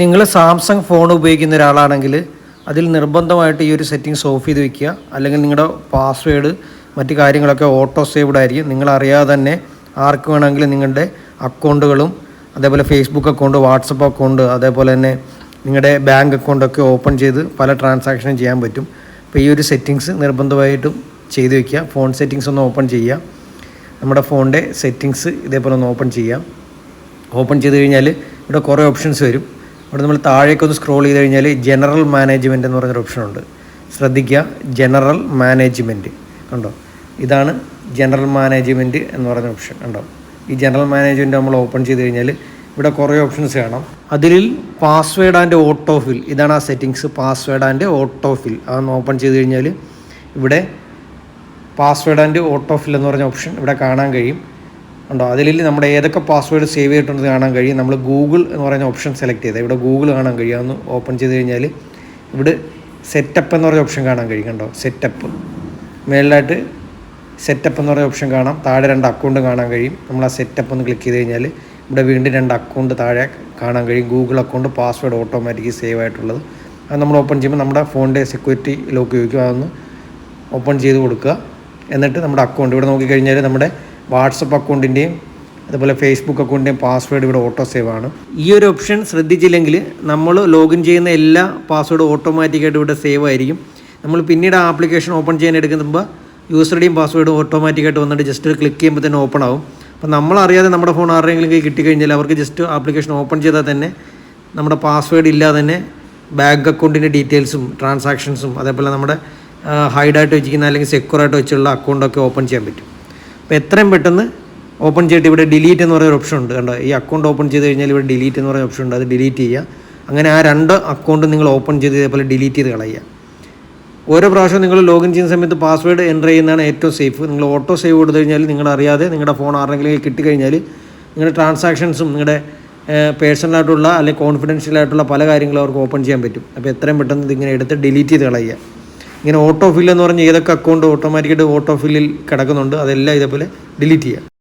നിങ്ങൾ Samsung phone ഉപയോഗിക്കുന്ന ഒരാളാണെങ്കിൽ അതിൽ നിർബന്ധമായിട്ട് ഈ ഒരു സെറ്റിങ്സ് ഓഫ് ചെയ്ത് വെക്കുക. അല്ലെങ്കിൽ നിങ്ങളുടെ പാസ്വേഡ് മറ്റു കാര്യങ്ങളൊക്കെ ഓട്ടോ സേവ്ഡ് ആയിരിക്കും. നിങ്ങൾ അറിയാതെ തന്നെ ആർക്ക് വേണമെങ്കിലും നിങ്ങളുടെ അക്കൗണ്ടുകളും അതേപോലെ ഫേസ്ബുക്ക് അക്കൗണ്ട് വാട്സപ്പ് അക്കൗണ്ട് അതേപോലെ തന്നെ നിങ്ങളുടെ ബാങ്ക് അക്കൗണ്ടൊക്കെ ഓപ്പൺ ചെയ്ത് പല ട്രാൻസാക്ഷനും ചെയ്യാൻ പറ്റും. അപ്പോൾ ഈ ഒരു സെറ്റിങ്സ് നിർബന്ധമായിട്ടും ചെയ്തു വെക്കുക. ഫോൺ സെറ്റിങ്സ് ഒന്ന് ഓപ്പൺ ചെയ്യുക. നമ്മുടെ ഫോണിന്റെ സെറ്റിങ്സ് ഇതേപോലെ ഒന്ന് ഓപ്പൺ ചെയ്യാം ഓപ്പൺ ചെയ്ത് കഴിഞ്ഞാൽ ഇവിടെ കുറേ ഓപ്ഷൻസ് വരും. ഇവിടെ നമ്മൾ താഴേക്കൊന്ന് സ്ക്രോൾ ചെയ്ത് കഴിഞ്ഞാൽ ജനറൽ മാനേജ്മെന്റ് എന്ന് പറഞ്ഞൊരു ഓപ്ഷൻ ഉണ്ട്. ശ്രദ്ധിക്കുക ജനറൽ മാനേജ്മെന്റ് കണ്ടോ? ഇതാണ് ജനറൽ മാനേജ്മെന്റ് എന്ന് പറഞ്ഞ ഓപ്ഷൻ കണ്ടോ? ഈ ജനറൽ മാനേജ്മെന്റ് നമ്മൾ ഓപ്പൺ ചെയ്ത് കഴിഞ്ഞാൽ ഇവിടെ കുറേ ഓപ്ഷൻസ് കാണാം. അതിൽ പാസ്വേഡ് ആൻഡ് ഓട്ടോ ഫിൽ ഇതാണ് ആ settings password and auto fill അതൊന്ന് ഓപ്പൺ ചെയ്ത് കഴിഞ്ഞാൽ ഇവിടെ പാസ്വേഡ് ആൻഡ് ഓട്ടോ ഫിൽ എന്ന് പറഞ്ഞ ഓപ്ഷൻ ഇവിടെ കാണാൻ കഴിയും. ഉണ്ടോ? അതിൽ നമ്മുടെ ഏതൊക്കെ പാസ്വേഡ് സേവ് ചെയ്തിട്ടുണ്ടെന്ന് കാണാൻ കഴിയും. നമ്മൾ ഗൂഗിൾ എന്ന് പറയുന്ന ഓപ്ഷൻ സെലക്ട് ചെയ്താൽ ഇവിടെ ഗൂഗിൾ കാണാൻ കഴിയും. അതൊന്ന് ഓപ്പൺ ചെയ്ത് കഴിഞ്ഞാൽ ഇവിടെ സെറ്റപ്പ് എന്ന് പറയുന്ന ഓപ്ഷൻ കാണാൻ കഴിയും. കണ്ടോ? സെറ്റപ്പ് മേളിലായിട്ട് സെറ്റപ്പ് എന്ന് പറയുന്ന ഓപ്ഷൻ കാണാം. താഴെ രണ്ട് അക്കൗണ്ട് കാണാൻ കഴിയും. നമ്മൾ ആ സെറ്റപ്പ് ഒന്ന് ക്ലിക്ക് ചെയ്ത് കഴിഞ്ഞാൽ ഇവിടെ വീണ്ടും രണ്ട് അക്കൗണ്ട് താഴെ കാണാൻ കഴിയും. Google account password automatic save ആയിട്ടുള്ളത്. അത് നമ്മൾ ഓപ്പൺ ചെയ്യുമ്പോൾ നമ്മുടെ ഫോണിന്റെ സെക്യൂരിറ്റി ലോക്ക് ചോദിക്കും അതൊന്ന് ഓപ്പൺ ചെയ്ത് കൊടുക്കുക. എന്നിട്ട് നമ്മുടെ അക്കൗണ്ട് ഇവിടെ നോക്കിക്കഴിഞ്ഞാൽ നമ്മുടെ വാട്സപ്പ് അക്കൗണ്ടിന്റെയും അതുപോലെ ഫേസ്ബുക്ക് അക്കൗണ്ടിന്റെയും പാസ്വേഡ് ഇവിടെ ഓട്ടോ സേവ് ആണ്. ഈ ഒരു ഓപ്ഷൻ ശ്രദ്ധിച്ചില്ലെങ്കിൽ നമ്മൾ ലോഗിൻ ചെയ്യുന്ന എല്ലാ പാസ്വേഡും ഓട്ടോമാറ്റിക്കായിട്ട് ഇവിടെ സേവ് ആയിരിക്കും. നമ്മൾ പിന്നീട് ആ ആപ്ലിക്കേഷൻ ഓപ്പൺ ചെയ്യാൻ എടുക്കുമ്പോൾ യൂസർ ഐഡിയും പാസ്വേഡും ഓട്ടോമാറ്റിക്കായിട്ട് വന്നിട്ട് ജസ്റ്റ് ക്ലിക്ക് ചെയ്യുമ്പോൾ തന്നെ ഓപ്പൺ ആവും. അപ്പോൾ നമ്മളറിയാതെ നമ്മുടെ ഫോൺ ആരെങ്കിലും കിട്ടിക്കഴിഞ്ഞാൽ അവർക്ക് ജസ്റ്റ് ആപ്ലിക്കേഷൻ ഓപ്പൺ ചെയ്താൽ തന്നെ നമ്മുടെ പാസ്വേഡ് ഇല്ലാതെ തന്നെ ബാങ്ക് അക്കൗണ്ടിന്റെ ഡീറ്റെയിൽസും ട്രാൻസാക്ഷൻസും അതേപോലെ നമ്മുടെ ഹൈഡായിട്ട് വെച്ചിരിക്കുന്ന അല്ലെങ്കിൽ സെക്യൂർ സെക്യൂറായിട്ട് വെച്ചുള്ള അക്കൗണ്ടൊക്കെ ഓപ്പൺ ചെയ്യാൻ പറ്റും. അപ്പോൾ എത്രയും പെട്ടെന്ന് ഓപ്പൺ ചെയ്തിട്ട് ഇവിടെ ഡിലീറ്റ് എന്ന് പറയുന്ന ഓപ്ഷൻ ഉണ്ട്. കണ്ടോ? ഈ അക്കൗണ്ട് ഓപ്പൺ ചെയ്ത് കഴിഞ്ഞാൽ ഇവിടെ ഡിലീറ്റ് എന്ന് പറയുന്ന ഓപ്ഷൻ ഉണ്ട്. അത് ഡിലീറ്റ് ചെയ്യുക. അങ്ങനെ ആ രണ്ട് അക്കൗണ്ട് നിങ്ങൾ ഓപ്പൺ ചെയ്ത് ഇതേപോലെ ഡിലീറ്റ് ചെയ്ത് കളയുക. ഓരോ പ്രാവശ്യം നിങ്ങൾ ലോഗിൻ ചെയ്യുന്ന സമയത്ത് പാസ്വേഡ് എന്റർ ചെയ്യുന്നതാണ് ഏറ്റവും സേഫ് നിങ്ങൾ ഓട്ടോ സേവ് കൊടുത്തു കഴിഞ്ഞാൽ നിങ്ങൾ അറിയാതെ നിങ്ങളുടെ ഫോൺ ആരെങ്കിലും കിട്ടിക്കഴിഞ്ഞാൽ നിങ്ങളുടെ ട്രാൻസാക്ഷൻസും നിങ്ങളുടെ പേഴ്സണലായിട്ടുള്ള അല്ലെങ്കിൽ കോൺഫിഡൻഷ്യൽ ആയിട്ടുള്ള പല കാര്യങ്ങളും അവർക്ക് ഓപ്പൺ ചെയ്യാൻ പറ്റും. അപ്പോൾ എത്രയും പെട്ടെന്ന് ഇതിങ്ങനെ എടുത്ത് ഡിലീറ്റ് ചെയ്ത് കളയുക. ഇങ്ങനെ ഓട്ടോ ഫില്ല് എന്ന് പറഞ്ഞ് ഏതൊക്കെ അക്കൗണ്ട് ഓട്ടോമാറ്റിക്കായിട്ട് ഓട്ടോ ഫില്ലിൽ കിടക്കുന്നുണ്ട് അതെല്ലാം ഇതേപോലെ ഡിലീറ്റ് ചെയ്യുക